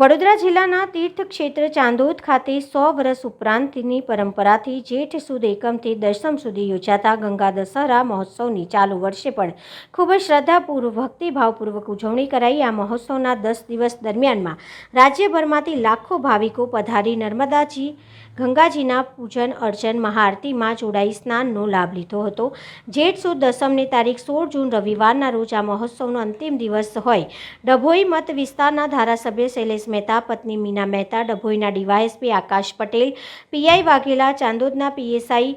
વડોદરા જિલ્લાના તીર્થક્ષેત્ર ચાંદોદ ખાતે સો વર્ષ ઉપરાંતની પરંપરાથી જેઠ સુદ એકમથી દશમ સુધી યોજાતા ગંગા દશહરા મહોત્સવની ચાલુ વર્ષે પણ ખૂબ જ શ્રદ્ધાપૂર્વક, ભક્તિભાવપૂર્વક ઉજવણી કરાઈ. આ મહોત્સવના દસ દિવસ દરમિયાનમાં રાજ્યભરમાંથી લાખો ભાવિકો પધારી નર્મદાજી ગંગાજીના પૂજન અર્ચન મહાઆરતીમાં જોડાઈ સ્નાનનો લાભ લીધો હતો. જેઠ સુદ દસમની તારીખ સોળ જૂન રવિવારના રોજ આ મહોત્સવનો અંતિમ દિવસ હોય. ડભોઈ મત વિસ્તારના ધારાસભ્ય શૈલેષ મહેતા, પત્ની મીના મહેતા, ડભોઈના ડીવાયએસપી આકાશ પટેલ, પીઆઈ વાઘેલા, ચાંદોદના પીએસઆઈ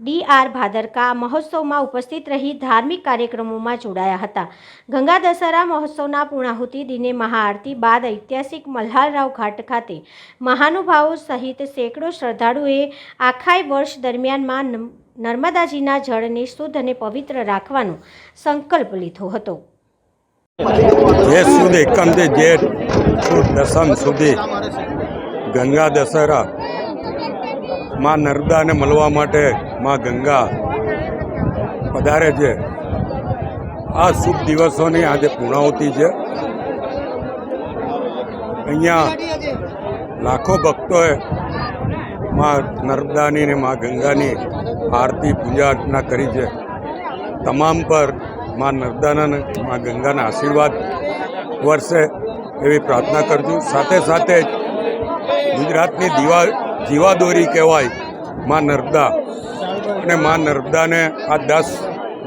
ડી આર ભાદરકા મહોત્સવમાં ઉપસ્થિત રહી ધાર્મિક કાર્યક્રમોમાં જોડાયા હતા. ગંગા દશહરા મહોત્સવના પૂર્ણાહુતિ દિને મહાઆરતી બાદ ઐતિહાસિક મલ્હારરાવ ઘાટ ખાતે મહાનુભાવો સહિત સેંકડો શ્રદ્ધાળુએ આખાય વર્ષ દરમિયાનમાં નમ- નર્મદાજીના જળને શુદ્ધ અને પવિત્ર રાખવાનો સંકલ્પ લીધો હતો. જે સુધી એકમથી જેઠ સુદ દસમ સુધી ગંગા દશહરા માં નર્મદાને મળવા માટે માં ગંગા પધારે છે. આ શુભ દિવસોની આજે પૂર્ણાહુતિ છે. અહીંયા લાખો ભક્તોએ માં નર્મદાની ને માં ગંગાની આરતી, પૂજા અર્ચના કરી છે. તમામ પરમાં નર્મદાના માં ગંગાના આશીર્વાદ વર્ષે એવી પ્રાર્થના કરજો. સાથે સાથે ગુજરાતની દીવા જીવાદોરી કહેવાયમાં નર્મદા. અને મા નર્મદાને આ દસ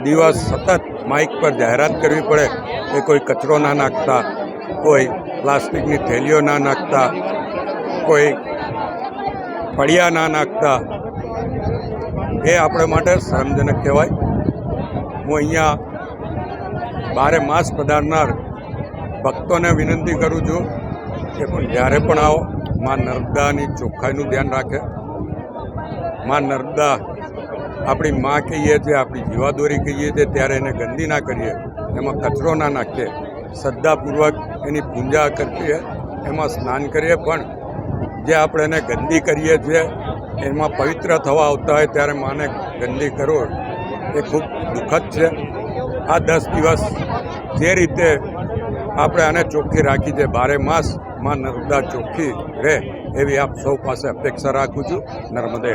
દિવસ સતત માઇક પર જાહેરાત કરવી પડે કે કોઈ કચરો ના નાખતા, કોઈ પ્લાસ્ટિકની થેલીઓ ના નાખતા, કોઈ ફળિયા ના નાખતા. એ આપણે માટે શરમજનક કહેવાય. હું અહીંયા બારે માસ પધારનાર ભક્તોને વિનંતી કરું છું કે પણ જ્યારે પણ આવો, મા નર્મદાની ચોખ્ખાઈનું ધ્યાન રાખે. માં નર્મદા આપણી માં કહીએ છીએ આપણી જીવાદોરી કહીએ છીએ ત્યારે એને ગંદી ના કરીએ. એમાં કચરો ના નાખીએ. શ્રદ્ધાપૂર્વક એની પૂજા કરીએ, એમાં સ્નાન કરીએ, પણ જે આપણે એને ગંદી કરીએ છીએ એમાં પવિત્ર થવા આવતા હોય ત્યારે માને ગંદી કરો. એ ખૂબ દુઃખદ છે. આ દસ દિવસ જે રીતે આપણે આને ચોખ્ખી રાખી છે, બારે માસમાં નર્મદા ચોખ્ખી રહે, એવી આપ સૌ પાસે અપેક્ષા રાખું છું. નર્મદે